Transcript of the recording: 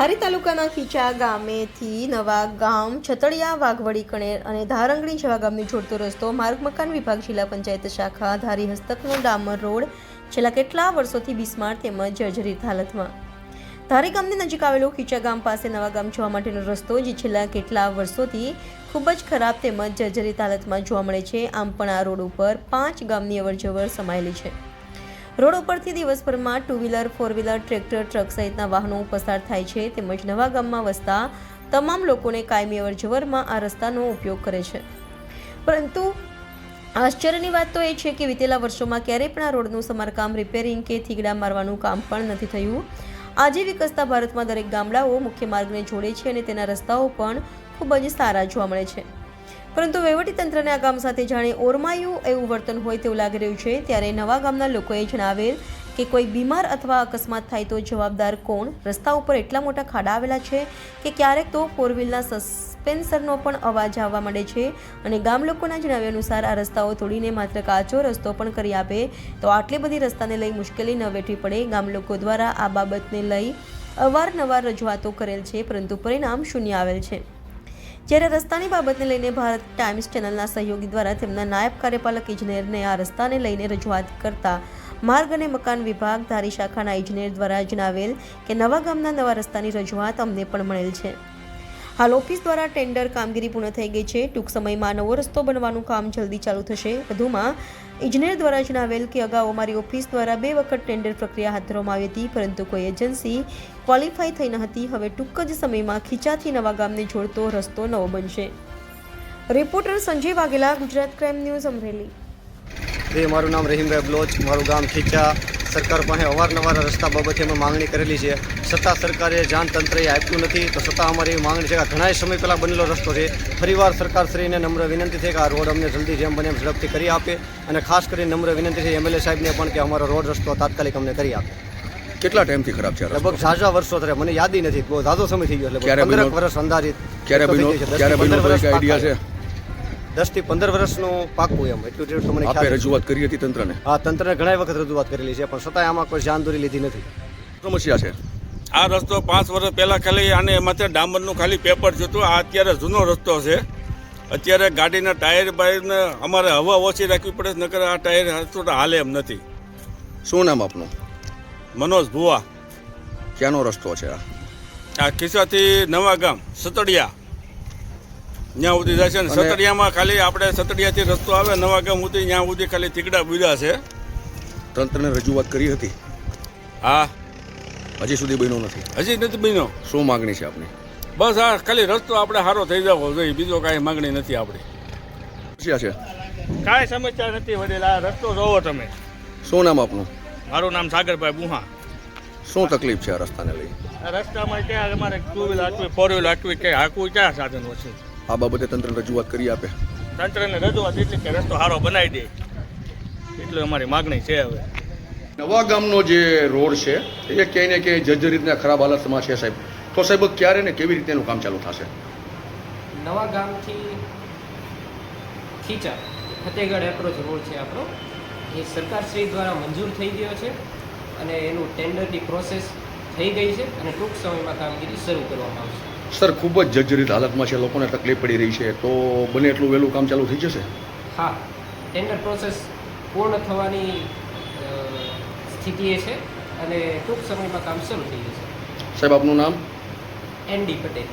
ધારી તાલુકાના ખીચા ગામેથી નવા ગામ છતડિયા, વાઘવડી, કણેર અને ધારંગણી જેવા ગામને જોડતો રસ્તો માર્ગ મકાન વિભાગ જિલ્લા પંચાયત શાખા ધારી હસ્તકનો ડામર રોડ છેલ્લા કેટલા વર્ષોથી બિસ્માર તેમજ જર્જરિત હાલતમાં. ધારી ગામની નજીક આવેલો ખીચા ગામ પાસે નવા ગામ જવા માટેનો રસ્તો જે છેલ્લા કેટલા વર્ષોથી ખૂબ જ ખરાબ તેમજ જર્જરિત હાલતમાં જોવા મળે છે, આમ પણ આ રોડ ઉપર પાંચ ગામની અવરજવર સમાયેલી છે. રોડ ઉપરથી દિવસભરમાં two wheeler four wheeler tractor, truck સહિતના વાહનો પસાર થાય છે તેમજ નવા ગામમાં વસતા તમામ લોકોને કાયમી અવરજવરમાં આ રસ્તાનો ઉપયોગ કરે છે. પરંતુ આશ્ચર્યની વાત તો એ છે કે વિતેલા વર્ષોમાં ક્યારેય પણ આ રોડનું સમારકામ, રિપેરિંગ કે થીગડા મારવાનું કામ પણ નથી થયું. આજે વિકસતા ભારતમાં દરેક ગામડાઓ મુખ્ય માર્ગને જોડે છે અને તેના રસ્તાઓ પણ ખૂબ જ સારા જોવા મળે છે. પરંતુ વહીવટીતંત્રને આ ગામ સાથે જાણે ઓરમાયું એવું વર્તન હોય તેવું લાગી રહ્યું છે. ત્યારે નવા ગામના લોકોએ જણાવેલ કે કોઈ બીમાર અથવા અકસ્માત થાય તો જવાબદાર કોણ? રસ્તા ઉપર એટલા મોટા ખાડા આવેલા છે કે ક્યારેક તો ફોર વ્હીલના સસ્પેન્સરનો પણ અવાજ આવવા માંડે છે અને ગામ લોકોના જણાવ્યા અનુસાર આ રસ્તાઓ તોડીને માત્ર કાચો રસ્તો પણ કરી આપે તો આટલી બધી રસ્તાને લઈ મુશ્કેલી ન વેઠવી પડે. ગામ લોકો દ્વારા આ બાબતને લઈ અવારનવાર રજૂઆતો કરેલ છે પરંતુ પરિણામ શૂન્ય આવેલ છે. જ્યારે રસ્તાની બાબતને લઈને ભારત ટાઈમ્સ ચેનલના સહયોગી દ્વારા તેમના નાયબ કાર્યપાલક ઇજનેરને આ રસ્તાને લઈને રજૂઆત કરતા માર્ગ અને મકાન વિભાગ ધારી શાખાના ઇજનેર દ્વારા જણાવેલ કે નવા ગામના નવા રસ્તાની રજૂઆત અમને પણ મળેલ છે. હાલ ઓફિસ દ્વારા ટેન્ડર કામગીરી પૂર્ણ થઈ ગઈ છે. ટૂંક સમયમાં નવો રસ્તો બનવાનું કામ જલ્દી ચાલુ થશે. વધુમાં ઇજનેર દ્વારા જણાવેલ કે અગાઉ અમારી ઓફિસ દ્વારા બે વખત ટેન્ડર પ્રક્રિયા હાથ ધરવામાં આવી હતી, પરંતુ કોઈ એજન્સી ક્વોલિફાય થઈ ન હતી. હવે ટૂંક જ સમયમાં ખીચાથી નવા ગામને જોડતો રસ્તો નવો બનશે. Reporter Sanjay Vaghela, Gujarat crime news Amreli. મારું નામ રહીમભાઈ બ્લોચ. મારું ગામ ખીચા. સરકાર પાસે અવારનવાર રસ્તા બાબતે અમે માંગણી કરેલી છે. છતાં સરકારે જાણ તંત્રએ આપ્યું નથી તો છતાં અમારી એવી માંગણી છે કે ઘણા સમય પહેલાં બનેલો રસ્તો છે. ફરીવાર સરકારશ્રીને નમ્ર વિનંતી છે કે આ રોડ અમને જલ્દી જેમ બને એમ ઝડપથી કરી આપે અને ખાસ કરીને નમ્ર વિનંતી છે એમએલએ સાહેબને પણ કે અમારો રોડ રસ્તો તાત્કાલિક અમને કરી આપે. કેટલા ટાઈમથી ખરાબ છે લગભગ ઝાઝા વર્ષો થયા મને યાદી નથી બહુ ઝાઝો સમય થઈ ગયો એટલે ક્યારે પંદર વર્ષ અંદાજિત ક્યારે ક્યારે આઈડિયા છે? દસથી પંદર વર્ષનું પાકું એમ. એટલું જેટલું તમને મને આપે રજૂઆત કરી હતી તંત્રને? આ તંત્રને ઘણા વખત રજૂઆત કરેલી છે પણ છતાંય આમાં કોઈ જાનદોરી લીધી નથી. સમસ્યા છે. આ રસ્તો પાંચ વર્ષ પહેલાં ખાલી આને એમાંથી ડામરનું ખાલી પેપર જોતું. આ અત્યારે જૂનો રસ્તો છે. અત્યારે ગાડીના ટાયર બાયરને અમારે હવા ઓછી રાખવી પડે છે, નકર આ ટાયર રસ્તો તો હાલે એમ નથી. શું નામ આપનું? મનોજ ભુવા. ક્યાંનો રસ્તો છે આ? આ ખિસ્સાથી નવા ગામ સતડિયા. ત્યાં સુધી જાય છે ને. અને- સતડિયામાં ખાલી આપણે સતડિયાથી રસ્તો આવે નવા ગામ સુધી ત્યાં સુધી ખાલી થીગડા બીડા છે. તંત્રને રજૂઆત કરી હતી? હા. હજી સુધી બન્યું નથી. હજી નથી બન્યો. શું માંગણી છે આપની? બસ આ ખાલી રસ્તો આપણે સારો થઈ જવો જોઈએ બીજો કાંઈ માગણી નથી આપણી. છે? કાંઈ સમસ્યા નથી વડીલ આ રસ્તો જોવો તમે. શું નામ આપનું? મારું નામ સાગરભાઈ બુહા શું તકલીફ છે આ રસ્તાને લઈ? આ રસ્તામાં ક્યાં અમારે ટુ વ્હીલ હાંકવી ફોર વ્હીલ હાંકવી કે હાંકવું ક્યાં સાધનો છે આ બાબતે તંત્રને રજૂઆત કરી આપે. તંત્રને રજૂઆત એટલે કે રસ્તો સારો બનાવી દે. એટલે અમારી માગણી છે હવે. નવા ગામનો જે રોડ છે એ ક્યાંય ને ક્યાંય જર્જરિતના ખરાબ હાલતમાં છે સાહેબ. તો સાહેબ ક્યારે ને કેવી રીતે એનું કામ ચાલુ થશે? નવા ગામથી ખીચા ફતેગઢ એપ્રોચ રોડ છે આપણો. એ સરકારશ્રી દ્વારા મંજૂર થઈ ગયો છે અને એનું ટેન્ડરની પ્રોસેસ થઈ ગઈ છે અને ટૂંક સમયમાં કામગીરી શરૂ કરવામાં આવશે. સર ખૂબ જ જર્જરિત હાલતમાં છે લોકોને તકલીફ પડી રહી છે. તો બને એટલું વહેલું કામ ચાલુ થઈ જશે? હા. ટેન્ડર પ્રોસેસ પૂર્ણ થવાની સ્થિતિ સ્થિતિએ છે અને ટૂંક સમયમાં કામ શરૂ થઈ જશે. સાહેબ આપનું નામ? N D Patel.